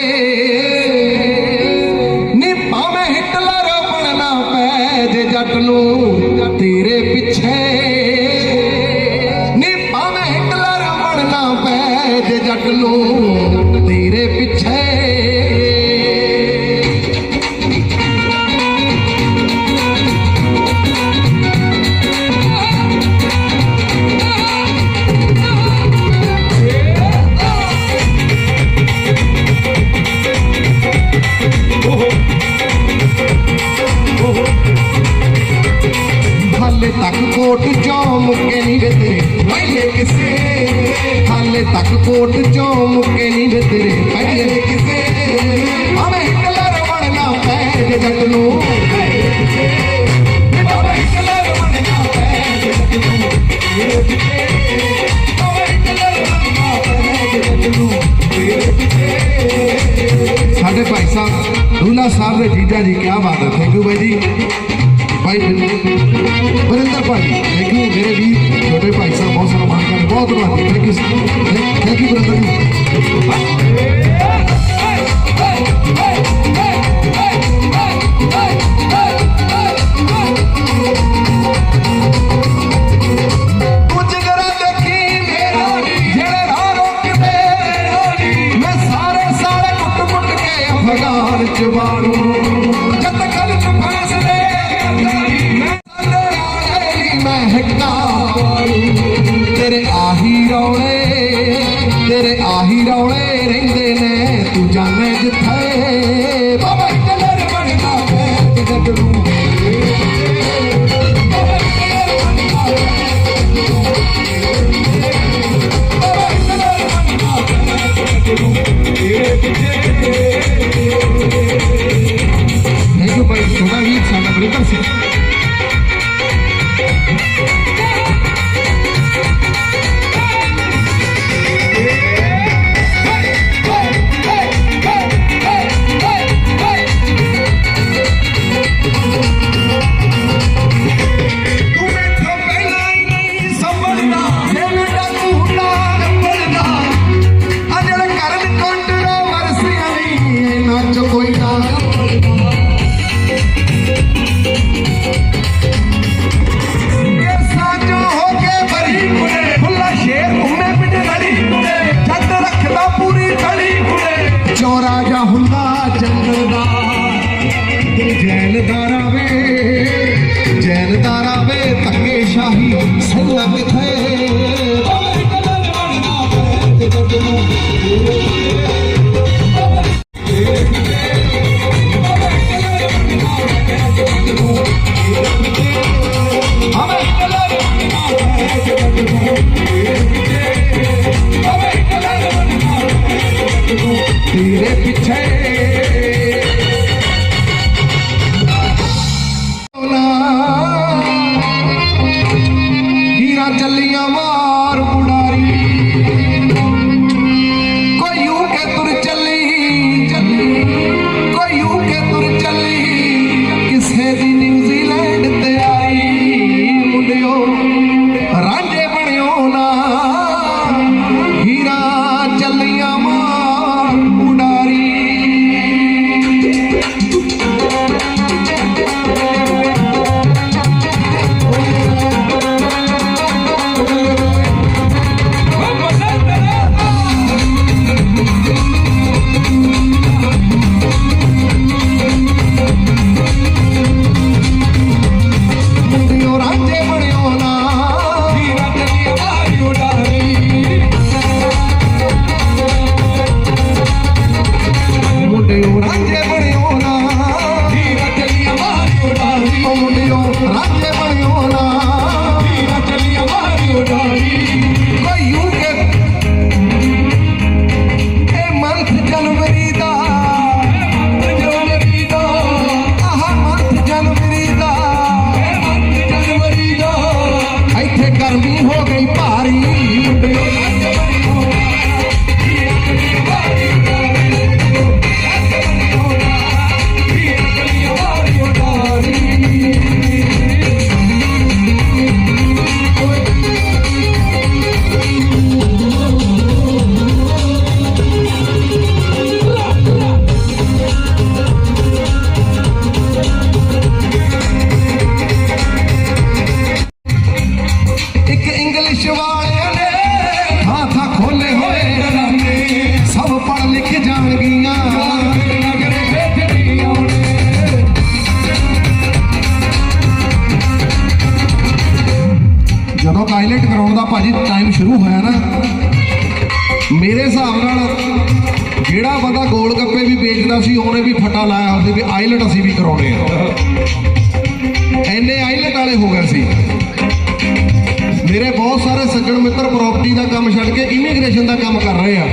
Hey. ਸਾਡੇ ਭਾਈ ਸਾਹਿਬ ਰੂਲਾ ਸਾਹਿਬ ਦੇ ਜੀਜਾ ਜੀ ਕੀ ਬਾਤ ਹੈ। ਥੈਂਕ ਯੂ ਭਾਈ ਜੀ। ਭਾਈ ਬਰਿੰਦਰ ਭਾਈ ਥੈਂਕ ਯੂ ਮੇਰੇ ਵੀ ਛੋਟੇ ਭਾਈ ਸਾਹਿਬ, ਬਹੁਤ ਸਾਰਾ ਮਾਨ ਕਰ ਬਹੁਤ ਬਹੁਤ thank you thank you Barinder ji. ਬੰਦਾ ਗੋਲ ਗੱਪੇ ਵੀ ਵੇਚਦਾ ਸੀ, ਉਹਨੇ ਵੀ ਫਟਾ ਲਾਇਆ ਸੀ ਵੀ ਆਈਲਟ ਅਸੀਂ ਵੀ ਕਰਾਉਣੇ ਆ। ਐਨੇ ਆਈਲਟ ਵਾਲੇ ਹੋ ਗਏ ਸੀ। ਮੇਰੇ ਬਹੁਤ ਸਾਰੇ ਸੱਜਣ ਮਿੱਤਰ ਪ੍ਰਾਪਰਟੀ ਦਾ ਕੰਮ ਛੱਡ ਕੇ ਇਮੀਗ੍ਰੇਸ਼ਨ ਦਾ ਕੰਮ ਕਰ ਰਹੇ ਆ।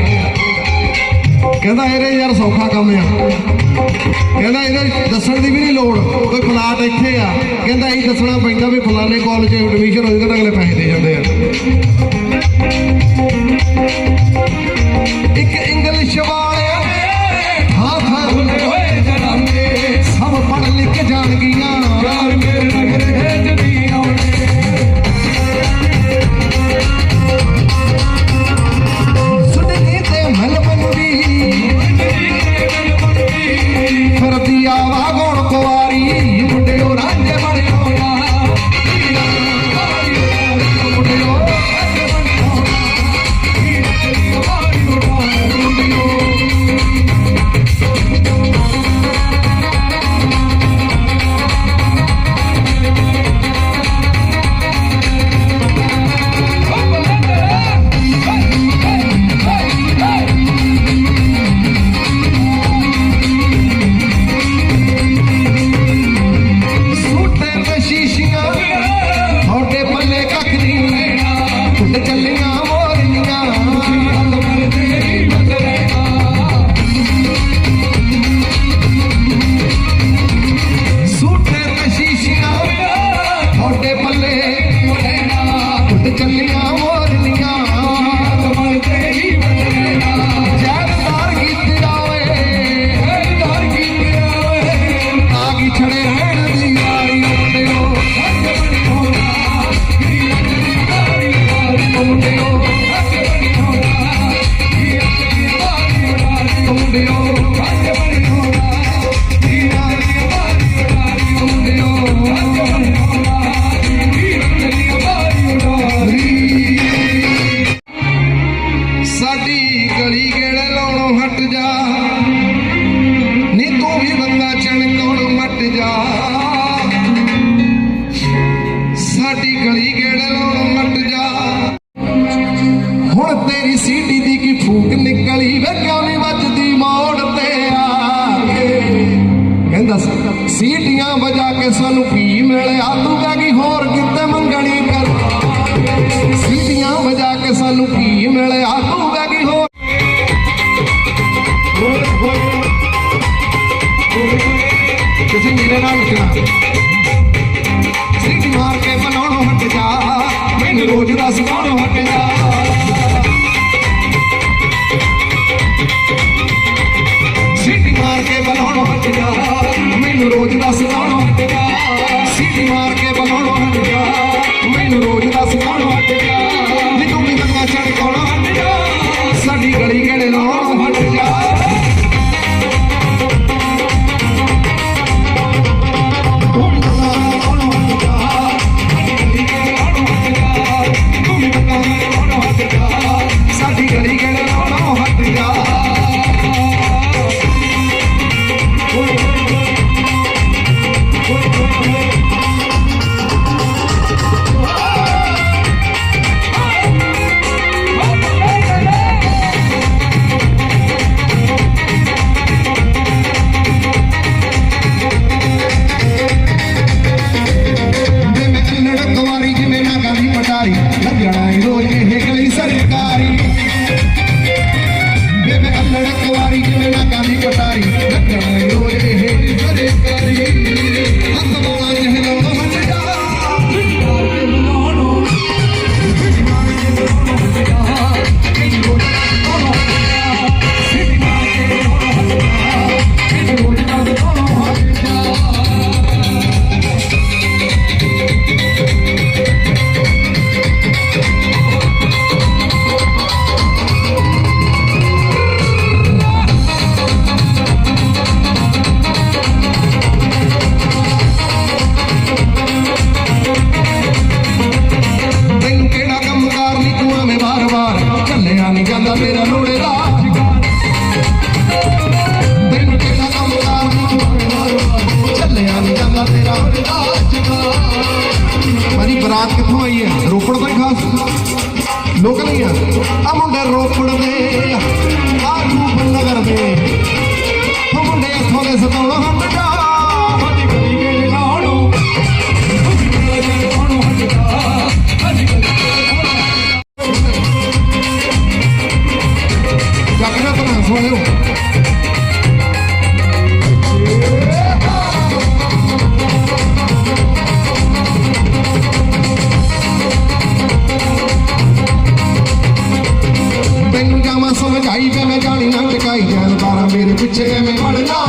ਕਹਿੰਦਾ ਇਹਦੇ ਯਾਰ ਸੌਖਾ ਕੰਮ ਆ। ਕਹਿੰਦਾ ਇਹਦੇ ਦੱਸਣ ਦੀ ਵੀ ਨਹੀਂ ਲੋੜ, ਕੋਈ ਫਲਾਟ ਇੱਥੇ ਆ। ਕਹਿੰਦਾ ਇਹ ਦੱਸਣਾ ਪੈਂਦਾ ਵੀ ਫਲਾਣੇ ਕਾਲਜ ਐਡਮਿਸ਼ਨ ਹੋ ਜਾਂਦਾ ਅਗਲੇ ਪੈਸੇ ਦੇ ਜਾਂਦੇ ਆ। ਇੱਕ ਇੰਗਲਿਸ਼ ਸ਼ਬਦ ਮੇਰੇ ਨਾਲ ਸਿੰਘ ਮਾਰ ਕੇ ਬਣਾਉਣੋਂ ਹਟ ਜਾ। ਮੈਨੂੰ ਰੋਜ਼ ਦਾ ਸਿਖਾਉਣ Get it together, call it off.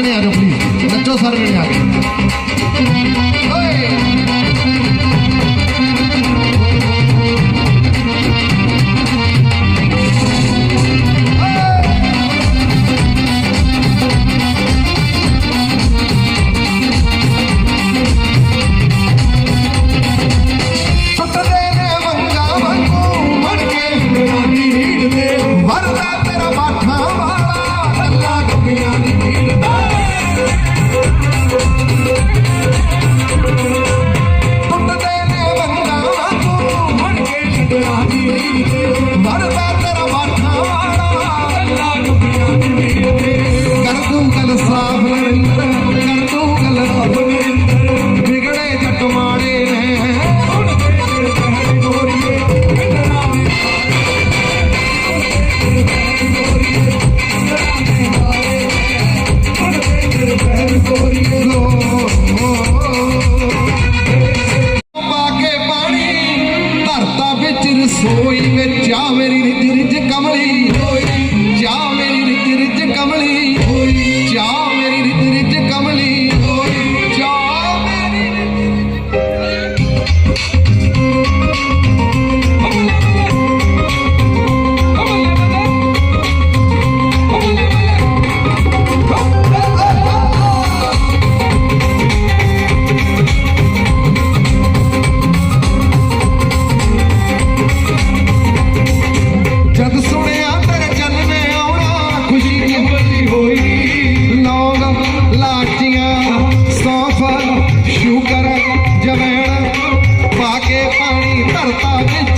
vedere I'm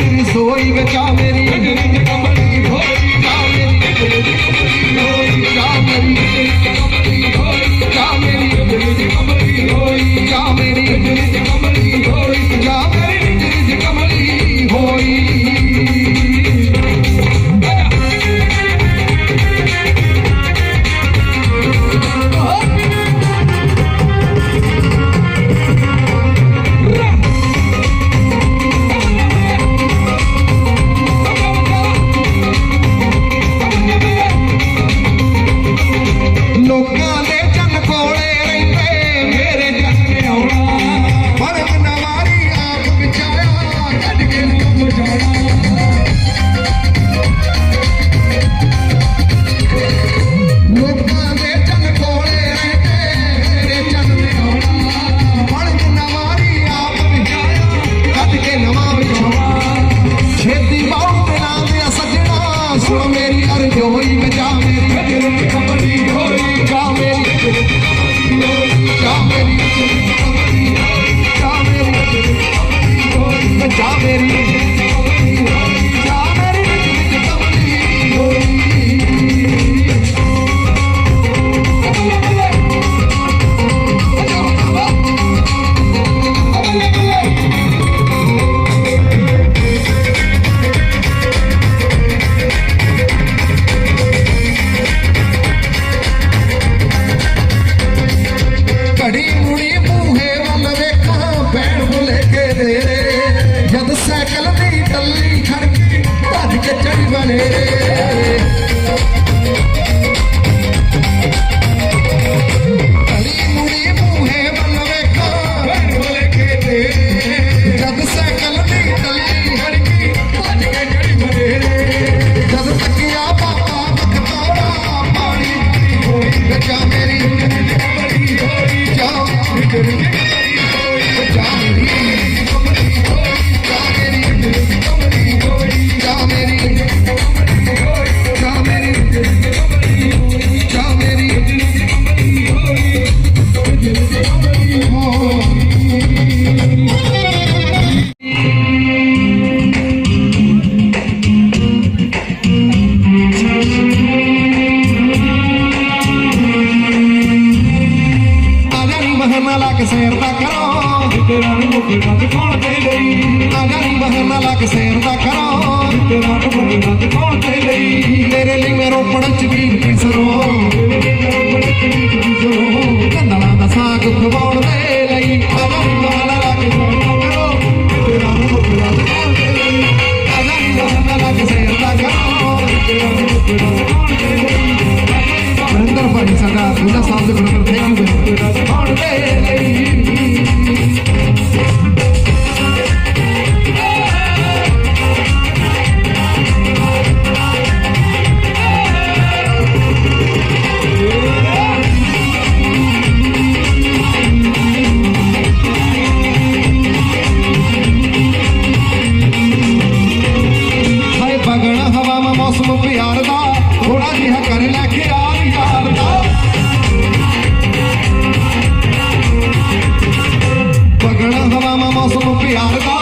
ਬਹਿਨਾ ਲਾ ਕੇ ਸੈਰ ਦਾ ਕਰੋ। ਤੇਰਾ ਨੂੰ ਮੁਕਣਾ ਦਿਖਾਉਣ ਤੇ ਲਈ ਆ ਜਾਣੀ ਬਹਿਨਾ ਲਾ ਕੇ ਸੈਰ ਦਾ ਕਰੋ। ਤੇਰਾ ਨੂੰ ਮੁਕਣਾ ਦਿਖਾਉਣ ਤੇ ਲਈ ਮੇਰੇ ਲਈ ਮੈਂ ਰੋਪੜ ਚ ਵੀ ਪਿਸਰੋ ਕੰਨਾਂ ਦਾ ਸਾਗ ਖਵਾਉਣ ਦੇ ਲਈ ਆ ਜਾਣੀ ਲਾ ਕੇ ਸੈਰ ਦਾ ਕਰੋ। ਤੇਰਾ ਨੂੰ ਮੁਕਣਾ ਦਿਖਾਉਣ ਤੇ ਲਈ ਆ ਜਾਣੀ ਬਹਿਨਾ ਲਾ ਕੇ ਸੈਰ ਦਾ ਕਰੋ। ਤੇਰਾ ਨੂੰ ਮੁਕਣਾ ਦਿਖਾਉਣ ਤੇ ਲਈ ਮਹਿੰਦਰ ਭਾਈ ਸਾਡਾ ਉਹਨਾਂ ਸਾਹਿਬ ਦੇ ਬੜਾ ਥੈਂਕ ਯੂ ਮੌਸਮ ਪਿਆਰ ਦਾ ਥੋੜਾ ਜਿਹਾ ਕਰ ਲੈ ਖਿਆਲ ਯਾਰ ਦਾ। માસમ પ્યાર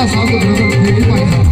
ਦੁਲਾ ਸਾਹਿਬ ਦੇ ਬ੍ਰਦਰ ਦੇ ਵੀ ਭਾਈ ਸਾਹਿਬ